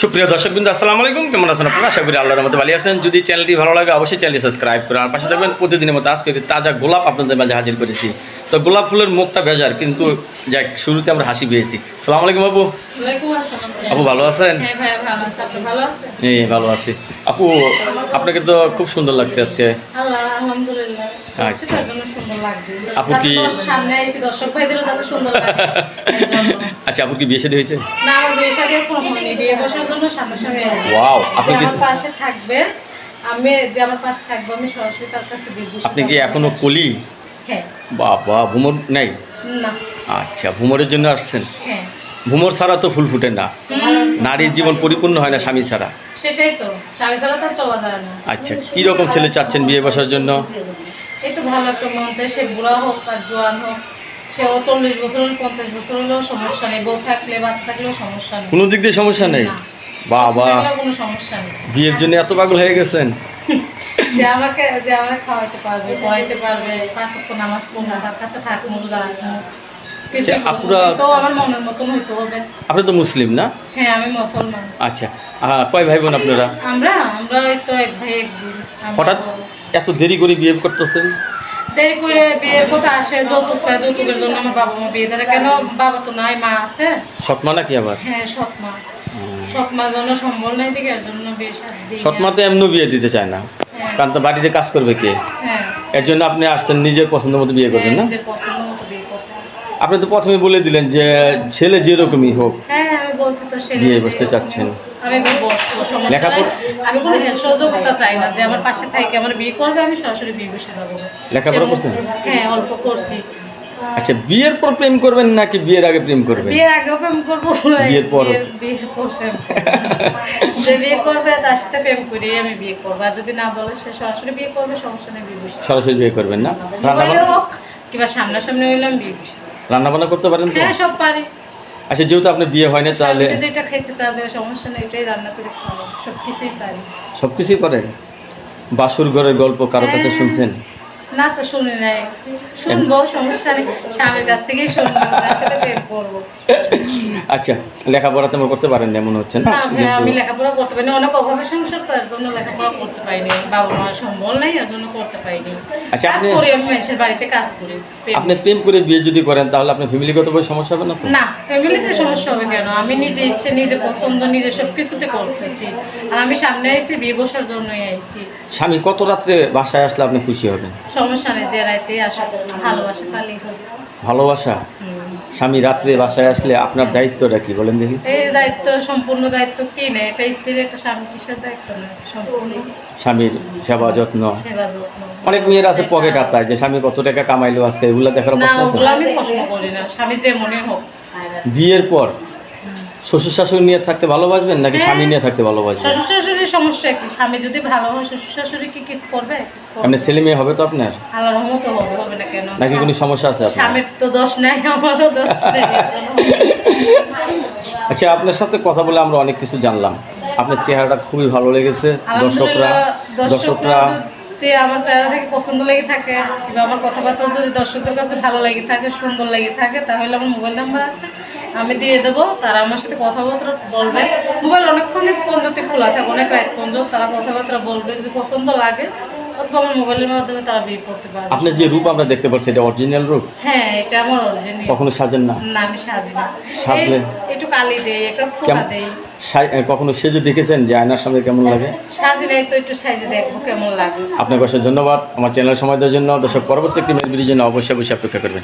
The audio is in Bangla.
সুপ্রিয় দর্শক বিন্দু আসসালামু আলাইকুম। কেমন আছেন আপনারা? আশা করি আল্লাহর মতো ভালো আছেন। যদি চ্যানেলটি ভালো লাগে অবশ্যই চ্যানেলটি সাবস্ক্রাইব করুন। আর পাশে থাকবেন প্রতিদিনের মতো আজকে একটি তাজা গোলাপ আপনাদের মাঝে হাজির করেছি। তো গোলাপ ফুলের মুখটা বেজার কিন্তু যাক শুরুতে আমরা হাসি পেয়েছি। সালাম আলাইকুম আপু। আপু ভালো আছেন? হ্যাঁ ভালো আছে। এই ভালো আপু আপনাকে তো খুব সুন্দর লাগছে আজকে। আচ্ছা। আপু কি-। আচ্ছা আপুর কি বিয়ে শাদী হয়েছে? না আমার বিয়ে শাদী এখনও হয়নি বিয়ে বসার জন্য সামনে সামনে ওয়াও আপনি কি আমার পাশে থাকবে আমি যে আমার পাশে থাকবে আমি সরাসরি তার কাছে বিয়ে আপনি কি এখনও কলি? হ্যাঁ। বাবা ভুমর নাই? না। আচ্ছা ভুমরের জন্য আসছেন? হ্যাঁ। ভুমর ছাড়া তো ফুল ফুটে না। নারীর জীবন পরিপূর্ণ হয় না স্বামী ছাড়া। সেটাই তো। স্বামী ছাড়া তো চলা যায় না। আচ্ছা কি রকম ছেলে চাচ্ছেন বিয়ে বসার জন্য? একটু ভালো একটা মন চায় সে বুড়া হোক আর জোয়ান হোক। সে ও চল্লিশ বছর হলে পঞ্চাশ বছর হলেও সমস্যা নেই। বউ থাকলে বাচ্চা থাকলেও সমস্যা নেই। কোনো দিক দিয়ে সমস্যা নেই? না। বাবা। থাকলেও কোনো সমস্যা নেই। বিয়ের জন্য এত পাগল হয়ে গেছেন? যে আমাকে যে আমাকে খাওয়াইতে পারবে পড়াইতে পারবে পাঁচ ওয়াক্ত নামাজ পড়ব তার কাছে থাকব রাখব আচ্ছা, আপুরা- তো আমার মনের মতন হইতে হবে। আপনি তো মুসলিম না? হ্যাঁ আমি মুসলমান। আচ্ছা। আহ, কয় ভাই বোন আপনারা? আমরা আমরা এই তো এক ভাই এক বোন। আমরা হঠাৎ এত দেরি করে বিয়ে করতেছেন? দেরি করে বিয়ের কথা আসে? যৌতুক চায় যৌতুকের জন্য আমার বাবা মা বিয়ে দেয়। কেন? বাবা তো নাই মা আছে। সৎমা নাকি আবার? হ্যাঁ জন্য সম্বল নাই এর জন্য বিয়ে। সৎমা তো এমনি বিয়ে দিতে চায় না। হ্যাঁ। কারণ তো বাড়িতে কাজ করবে কে? হ্যাঁ। এর জন্য আপনি আসছেন নিজের পছন্দ মতো বিয়ে করবেন না? হ্যাঁ, বিয়ে। আপনি তো প্রথমে বলে দিলেন যে ছেলে যেরকমই হোক। বলছি তো সে বিয়ে বসতে চাচ্ছেন। আমি বসবো সমস্যা। আমি কোনো সহযোগিতা চাই না যে আমার পাশে থাকে আমার বিয়ে করবে আমি সরাসরি বিয়ে বসে যাব। লেখাপড়া করছেন? হ্যাঁ অল্প করছি। আচ্ছা বিয়ের পর প্রেম করবেন নাকি বিয়ের আগে প্রেম করবেন? বিয়ের আগেও প্রেম করব বিয়ের পরও? বিয়ের- পর। প্রেম যে বিয়ে করবে তার সাথে প্রেম আমি বিয়ে করব। আর যদি না বলে সে সরাসরি বিয়ে করবে সমস্যা নেই বিয়ে সরাসরি বিয়ে করবেন না? রান্না কিংবা সামনাসামনি হইলাম বিয়ে রান্না বান্না করতে পারেন হ্যাঁ সব পারি। আচ্ছা যেহেতু আপনার বিয়ে হয় না তাহলে এটা যেটা খেতে চাবে সমস্যা নেই এটাই রান্না করে খাওয়া সব কিছুই পারি। সব কিছুই করেন? বাসুর ঘরের গল্প কারও কাছে হ্যাঁ। শুনছেন? না তো শুনি নাই। শুনব সমস্যা নেই। স্বামীর কাছ থেকেই শুনব তার সাথে প্রেম করব। আচ্ছা লেখাপড়া তেমন করতে পারেন না মনে হচ্ছে না আমি লেখাপড়া করতে পারিনি। অনেক অভাবের সংসার তার জন্য লেখাপড়া করতে পারিনি। বাবা মার সম্বল নাই এর জন্য করতে পারিনি। আচ্ছা, কাজ করি আমি মানুষের বাড়িতে কাজ করি। আপনি প্রেম করে বিয়ে যদি করেন তাহলে আপনার ফ্যামিলিগত ভাবে সমস্যা হবে না না ফ্যামিলিতে সমস্যা হবে কেন? আমি নিজে ইচ্ছে নিজে পছন্দ নিজে সব কিছুতে করতেছি। আর আমি সামনে আইছি বিয়ে বসার জন্যই আইছি। স্বামী কত রাত্রে বাসায় আসলে আপনি খুশি হবেন? সমস্যা নেই যে রাইতে আসা ভালোবাসা পালি ভালোবাসা? স্বামী রাত্রে বাসায় আসলে আপনার দায়িত্বটা কি বলেন দেখি। এই দায়িত্ব সম্পূর্ণ দায়িত্ব কি নেই এটা স্ত্রীর একটা স্বামী কিসের দায়িত্ব নেই সম্পূর্ণ। স্বামীর সেবা যত্ন। সেবা যত্ন। অনেক মেয়ের আছে পকেট হাতায় যে স্বামী কত টাকা কামাইলো আজকে? এগুলো দেখার না প্রশ্ন আছে? ওগুলো আমি প্রশ্ন করি না। স্বামী যে মনে হোক। বিয়ের পর? শ্বশুর শাশুড়ি নিয়ে থাকতে ভালোবাসবেন নাকি হ্যাঁ। স্বামী নিয়ে থাকতে ভালোবাসবেন? শ্বশুর সমস্যা কি? স্বামী যদি ভালো হয় শ্বশুর শাশুড়ি কি করবে? ছেলে মেয়ে হবে তো আপনার? আল্লাহর রহমত হবে হবে না কেন? নাকি কোনো সমস্যা আছে আপনার? স্বামীর তো দোষ নাই আমারও দোষ নেই। আচ্ছা আপনার সাথে কথা বলে আমরা অনেক কিছু জানলাম। আপনার চেহারাটা খুবই ভালো লেগেছে দর্শকরা দর্শকরা দর্শকরা। আমার চেহারা থেকে পছন্দ লেগে থাকে কিংবা আমার কথাবার্তা যদি দর্শকদের কাছে ভালো লেগে থাকে সুন্দর লেগে থাকে তাহলে আমার মোবাইল নাম্বার আছে। আমি দিয়ে দেবো তারা আমার সাথে কথাবার্তা বলবে। মোবাইল অনেকক্ষণই পর্যন্ত খোলা থাকে অনেক রাত পর্যন্ত তারা কথাবার্তা বলবে যদি পছন্দ লাগে অথবা আমার মোবাইলের মাধ্যমে তারা বিয়ে করতে পারবে। আপনার যে রূপ আমরা দেখতে পাচ্ছি এটা অরিজিনাল রূপ? হ্যাঁ এটা আমার অরিজিনাল কখনো সাজেন না? না আমি সাজি না সাজলে? এই- একটু কালি দেই একটু ফোটা দেই। কখনো সেজে দেখেছেন যে আয়নার সামনে কেমন লাগে? সাজি নাই তো একটু দেখব কেমন লাগে। ধন্যবাদ। আমার চ্যানেল সময় দেওয়ার জন্য। দর্শক পরবর্তী একটি ভিডিওর জন্য অবশ্যই অবশ্যই অপেক্ষা করবেন।